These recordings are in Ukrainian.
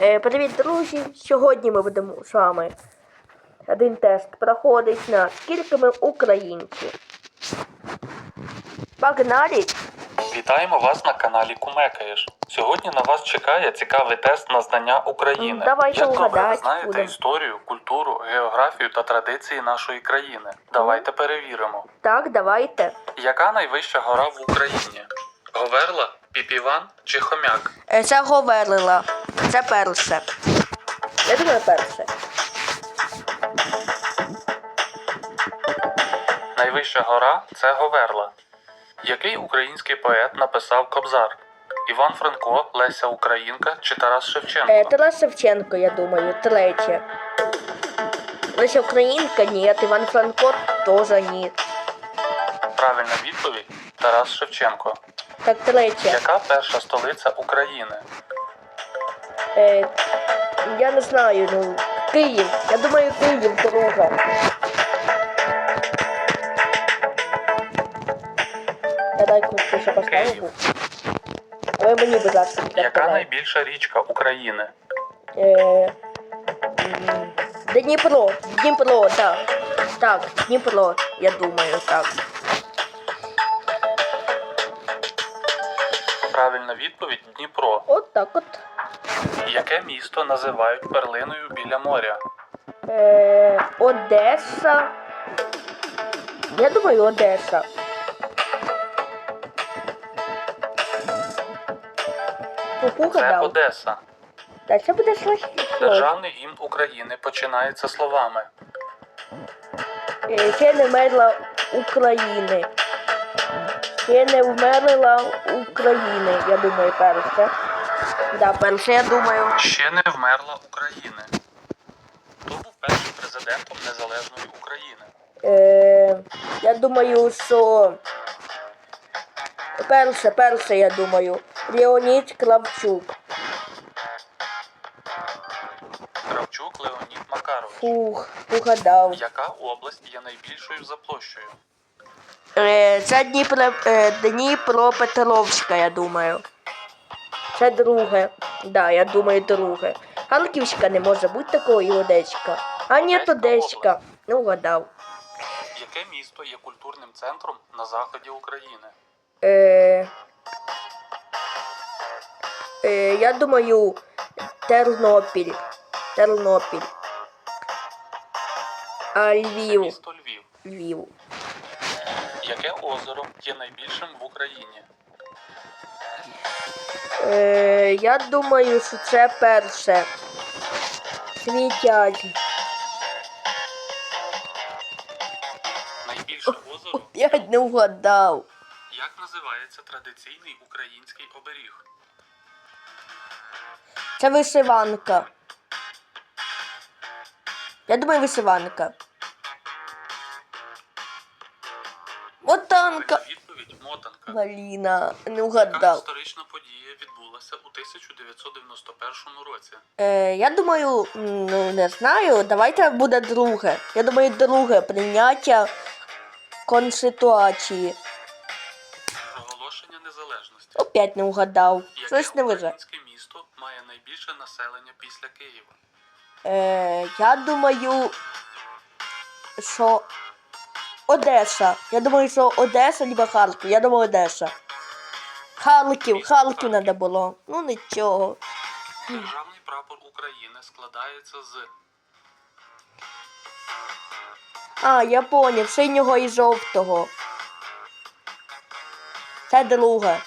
Е, привіт, друзі! Сьогодні ми будемо з вами один тест проходить на скільки ми українці. Погнали! Вітаємо вас на каналі Кумекаєш. Сьогодні на вас чекає цікавий тест на знання України. Давайте Як добре ви знаєте будемо. історію, культуру, географію та традиції нашої країни. Давайте перевіримо. Так, давайте. Яка найвища гора в Україні? Говерла, Піпіван чи Хомяк? Це Говерлила. Це перше. Я думаю, перше. Найвища гора це Говерла. Який український поет написав Кобзар? Іван Франко, Леся Українка чи Тарас Шевченко? Е, Тарас Шевченко, я думаю, третє. Лише Українка ні, Іван Франко теж ні. Правильна відповідь Тарас Шевченко. Так, третє. Яка перша столиця України? Е, я не знаю, ну, Київ. Я думаю, Київ друга. Я дай кнопку ще. Київ. Ви мені, будь ласка, Яка підказали. найбільша річка України? Е, м, Дніпро, Дніпро, так. Так, Дніпро, я думаю, так. Правильна відповідь Дніпро. От так от. Яке місто називають перлиною біля моря? Е, Одеса. Я думаю, Одеса. Кукуха Це дав. Одеса. Та це буде слухи. Державний гімн України починається словами. Е, Ще не України. Ще не вмерла України, я думаю, перше. Да, перше, я думаю. Ще не вмерла України. Хто був першим президентом Незалежної України? Е, я думаю, що перше, перше, я думаю. Леонід Кравчук. Кравчук Леонід Макарович. Фух, угадав. Яка область є найбільшою за площею? Е, це Дніпро, е, Дніпропетровська, я думаю. Це друге. Да, я думаю, друге. Харківська не може бути такої Одеська. А ні, Одеська Одеська. Ну, вгадав. Яке місто є культурним центром на заході України? Е, е, я думаю, Тернопіль. Тернопіль. А Львів. Місто Львів. Львів. Яке озеро є найбільшим в Україні? Е, я думаю, що це перше. Світять. Найбільше озеро П'ять не вгадав. Як називається традиційний український оберіг? Це вишиванка. Я думаю, вишиванка. Мотанка. Правильна відповідь мотанка. Галіна, не Яка вгадав. історична подія відбулася у 1991 році? Е, я думаю, м, ну не знаю. Давайте буде друге. Я думаю, друге прийняття конституції. Проголошення незалежності. Опять не вгадав. Яке Щось не везе. українське місто має найбільше населення після Києва? Е, я думаю, що Одеса. Я думаю, що Одеса либо Харків. Я думаю, Одеса. Харків, Харків Харків. треба було. Ну нічого. Державний прапор України складається з А, я поняв, синього і жовтого. Це друге.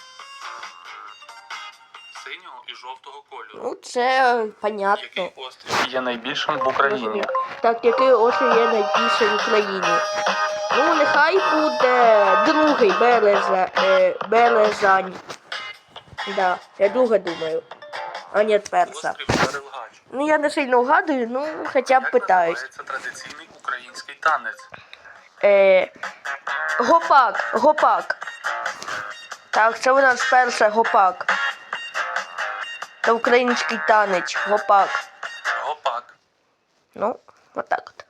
Жовтого кольору. Ну, це понятно. Який острів є найбільшим в Україні? Так, який острів є найбільший в Україні? Ну, нехай буде другий береза, е, березань. Да, я друге думаю. А ні, перша. Ну, я не сильно вгадую, ну, хоча б Як питаюсь. називається традиційний український танець? Е, гопак, гопак. Так, це у нас перше гопак. Це український танець, гопак. Гопак. Ну, отак от.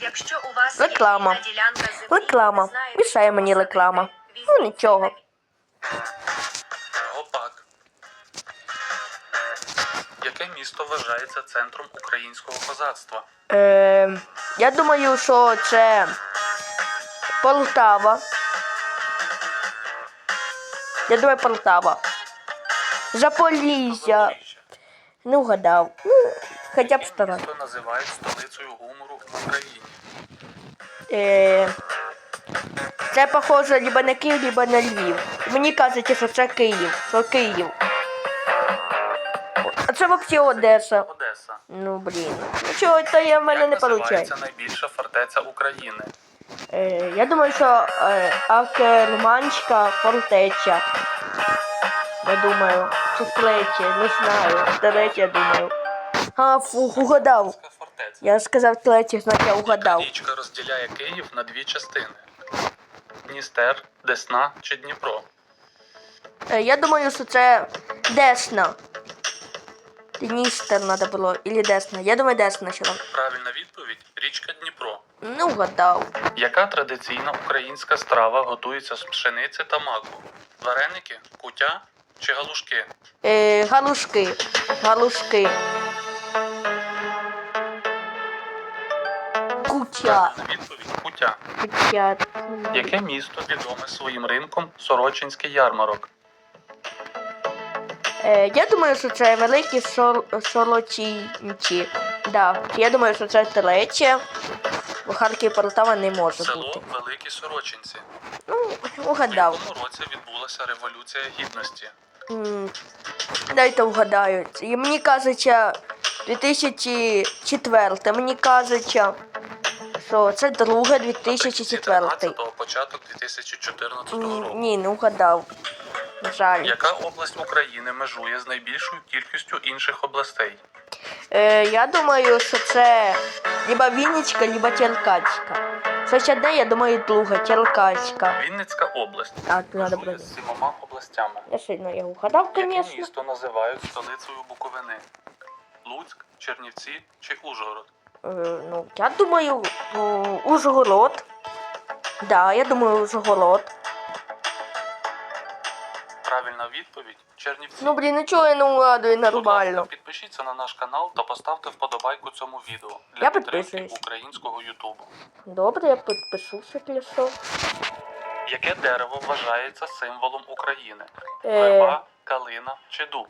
Якщо у вас Реклама. є ділянка землі, Реклама. ви знаєте, Мішає мені реклама. Ну, нічого. Гопак. Яке місто вважається центром українського козацтва? Е, я думаю, що це Полтава. Я думаю, Полтава. Запоріжжя. Не вгадав. Ну, хоча б старай. місто називають столицею гумору в Україні? Е, це похоже либо на Київ, либо на Львів. Мені кажуть, що це Київ. Що Київ. А це взагалі Одеса. Одеса. Ну блін. Ну чого, то я в мене Як не виходить. називається найбільша фортеця України? Е, я думаю, що е, Акерманська фортеця. Я думаю. Чи третє, не знаю. Третє, я думаю. А, фух, угадав. Фортеця. Я сказав третє, значить я угадав. Річка розділяє Київ на дві частини: Дністер, Десна чи Дніпро. Е, я думаю, що це Десна. Дністер треба було. Ілі Десна. Я думаю, Десна ще. Правильна відповідь річка Дніпро. Ну, угадав. Яка традиційна українська страва готується з пшениці та маку? Вареники, кутя чи галушки? Е, галушки. Галушки. Кутя. Відповідь кутя. Кутя. Яке місто відоме своїм ринком Сорочинський ярмарок? Е, я думаю, що це великі сол, солочинці. Да. Я думаю, що це третє. Бо Харків Полтава не може Село бути. Великі Сорочинці. Ну, В угадав. якому році відбулася Революція Гідності? Дайте вгадаю. І мені кажеться 2004. Мені кажеться, що це друге 2004. 2014-го, початок 2014 року. Ні, не вгадав. Жаль. Яка область України межує з найбільшою кількістю інших областей? Е, я думаю, що це либо Вінницька, либо Черкаська. Щось одне, я думаю, друга, Черкаська. Вінницька область. А, тут надо межує з сімома областями. Я сильно його вгадав, Яке звісно. місто називають столицею Буковини? Луцьк, Чернівці чи Ужгород? Е, ну, я думаю, о, Ужгород. Да, я думаю, Ужгород. Правильна відповідь Чернівці. Ну, блін, нічого я не ласка, нормально. підпишіться на наш канал та поставте вподобайку цьому відео для Я підтримки українського Ютубу. Добре, я підпишуся для що. Яке дерево вважається символом України? Е, Верба, калина чи дуб?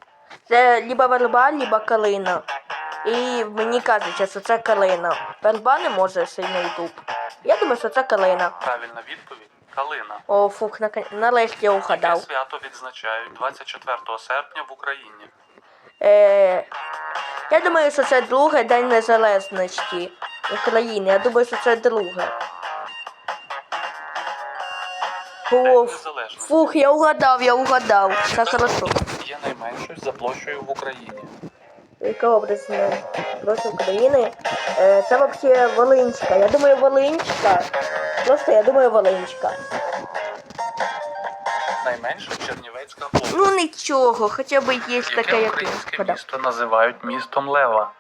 це либо верба, либо калина. І мені кажеться, що це калина. Верба не може сильно і дуб. Я думаю, що це калина. Правильна відповідь калина. О, фух, на, нарешті я Яке свято відзначають 24 серпня в Україні? Е, я думаю, що це друге День Незалежності України. Я думаю, що це друге. О, Незалежності фух, я угадав, я угадав. Все хорошо. є найменшою за площею в Україні. Яка область проти України? Е, це взагалі Волинська. Я думаю, Волинська. Просто я думаю, Волинська. Найменша Чернівецька область. Ну нічого, хоча б є таке, як українське місто називають містом Лева?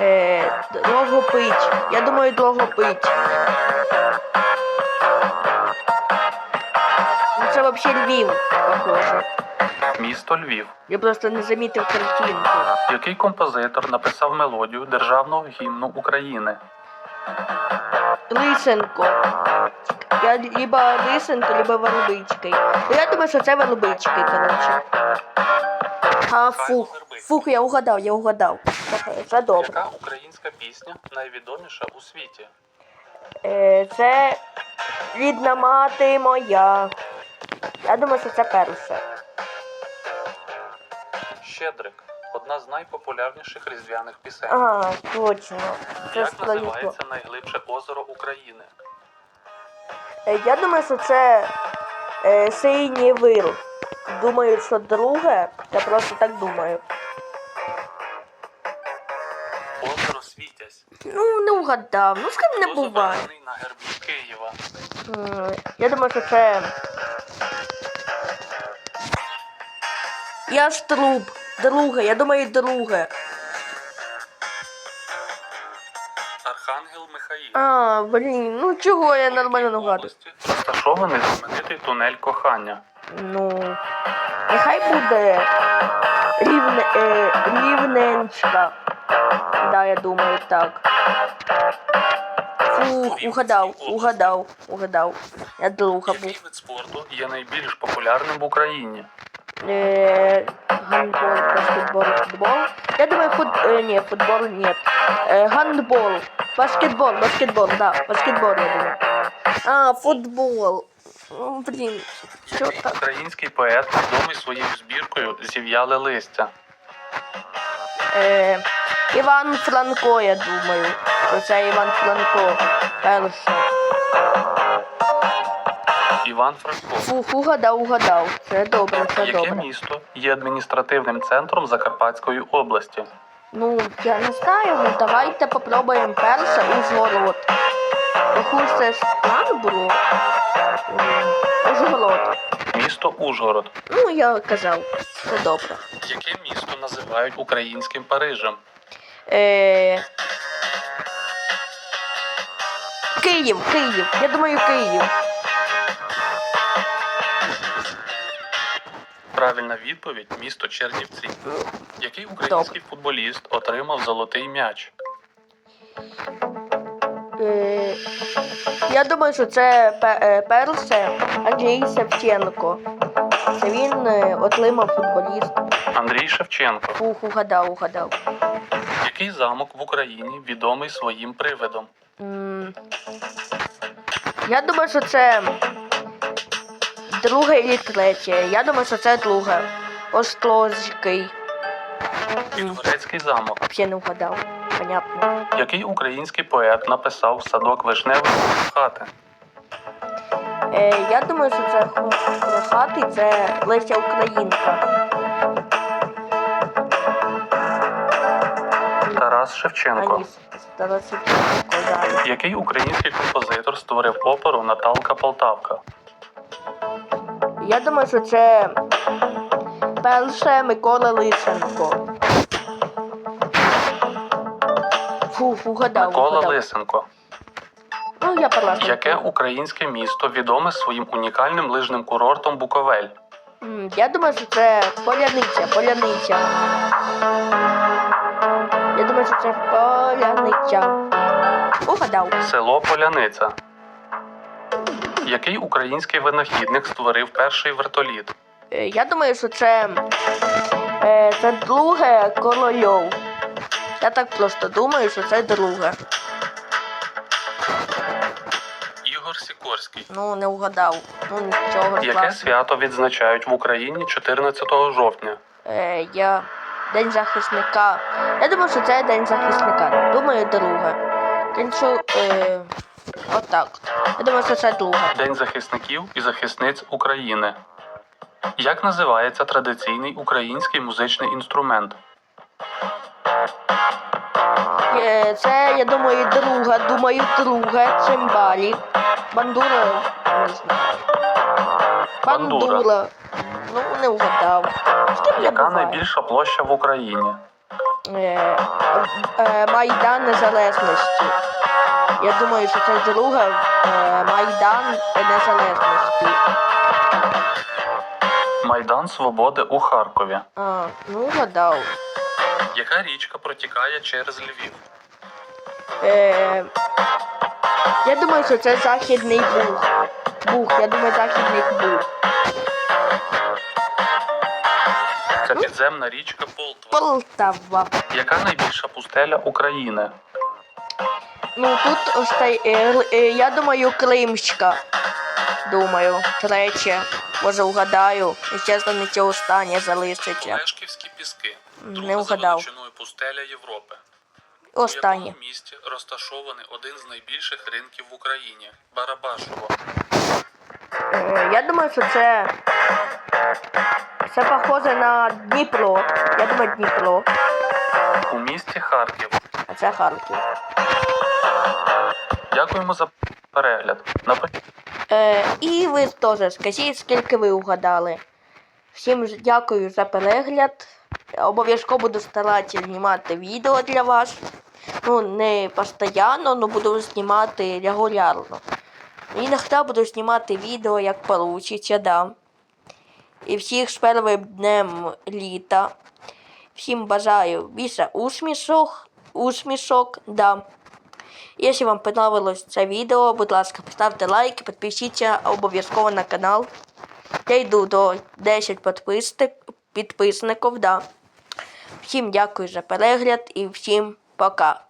Е, Дрогобич. Я думаю, Дрогобич. Ну, Це взагалі Львів, похоже. Місто Львів. Я просто не замітив картинку. Який композитор написав мелодію державного гімну України? Лисенко. Я либо Лисенко, либо Вербицький. Ну, я думаю, що це Вербицький, коротше. А, фух. Фух, я угадав, я угадав. Це добре. Яка українська пісня найвідоміша у світі? Е, це рідна мати моя. Я думаю, що це перше. Щедрик. Одна з найпопулярніших різдвяних пісень. Ага, точно. Це Як називається найглибше озеро України? Е, Я думаю, що це е, синій вил. Думаю, що друге. Я просто так думаю. Озеро Світязь. Ну, не вгадав. Ну, з ким не Хто буває. зображений на гербі Києва? М, Я думаю, що це. Я ж труп. Друге, я думаю, друге. Архангел Михаїл. А, блін, ну чого я нормально області Розташований знаменитий тунель кохання. Ну, нехай буде рівне, е, рівне Луганська. Да, я думаю, так. Фу, угадав, угадав, угадав. Я друга був. Який вид спорту є найбільш популярним в Україні? Э, гандбол, баскетбол, футбол. Я думаю, фут... э, не, футбол нет. Э, гандбол, баскетбол, баскетбол, да, баскетбол, я думаю. А, футбол. М, Блин, что Який так? український поет відомий своєю збіркою Зів'яле листя? Е, Іван Франко, я думаю. Що це Іван Франко. Перше. Іван Франко. Фух, угадав, угадав. Це добре, це Яке добре. місто є адміністративним центром Закарпатської області? Ну, я не знаю, ну давайте попробуємо перше Ужгород. Яку це ж план було? М, Ужгород. Місто Ужгород. Ну, я казав, це добре. Яке місто називають українським Парижем? Е... Київ, Київ. Я думаю, Київ. Правильна відповідь місто Чернівці. Який український футболіст отримав золотий м'яч? Е, я думаю, що це е, перше Андрій Севченко. Це він е, отримав футболіст. Андрій Шевченко. Фух, угадав, угадав. Який замок в Україні відомий своїм привидом? М, Я думаю, що це друге і третє. Я думаю, що це друге. Острозький. Підгорецький замок. Взагалі не вгадав. Понятно. Який український поет написав садок вишневий хати? Е, я думаю, що це хати, це Леся Українка. Тарас Шевченко. Тарас Шевченко, да. Який український композитор створив оперу Наталка Полтавка? Я думаю, що це перше Микола Лисенко. Фу, фу, гадав. Микола гадав. Лисенко. Ну, я перша. Яке українське місто відоме своїм унікальним лижним курортом Буковель? М, Я думаю, що це поляниця, поляниця. Я думаю, що це поляниця. Угадав. Село Поляниця. Який український винахідник створив перший вертоліт? Е, Я думаю, що це, е, це друге корольов. Я так просто думаю, що це друге. Ігор Сікорський. Ну, не вгадав. Ну, нічого Яке страшного. свято відзначають в Україні 14 жовтня? Е, я День захисника. Я думаю, що це День захисника. Думаю, друге. Кінчу. Е, отак. Я думаю, що це друге. День захисників і захисниць України. Як називається традиційний український музичний інструмент? Е, це, я думаю, друга. Думаю, друге. Цимбалі. Бандура. Не знаю. Бандура. Бандура. Ну, не вгадав. Я Яка найбільша площа в Україні? Е, е, Майдан Незалежності. Я думаю, що це друга е, Майдан Незалежності. Майдан Свободи у Харкові. А, ну гадав. Яка річка протікає через Львів? Е, я думаю, що це Західний Буг. Буг, я думаю, Західний Буг. Це підземна річка Полтва. Полтава. Яка найбільша пустеля України? Ну тут остай, е, е, я думаю, Кримська. Думаю, третє. Може вгадаю. І чесно, не це останнє залишиться. Олешківські піски. Не вгадав. величиною пустеля Європи. Останнє. У якому місті розташований один з найбільших ринків в Україні Барабашово. Е, Я думаю, що це. Це похоже на Дніпро. Я думаю, Дніпро. У місті Харків. А це Харків. Дякуємо за перегляд. Напишіть Е, і ви теж скажіть, скільки ви угадали. Всім дякую за перегляд. Обов'язково буду старатися знімати відео для вас. Ну, не постійно, але буду знімати регулярно. Іноді буду знімати відео, як получиться, да. І всіх з першим днем літа. Всім бажаю більше усмішок, усмішок, да. Якщо вам понравилось це відео, будь ласка, поставте лайк, підпишіться обов'язково на канал. Я йду до 10 підписник, підписників, да. Всім дякую за перегляд і всім пока.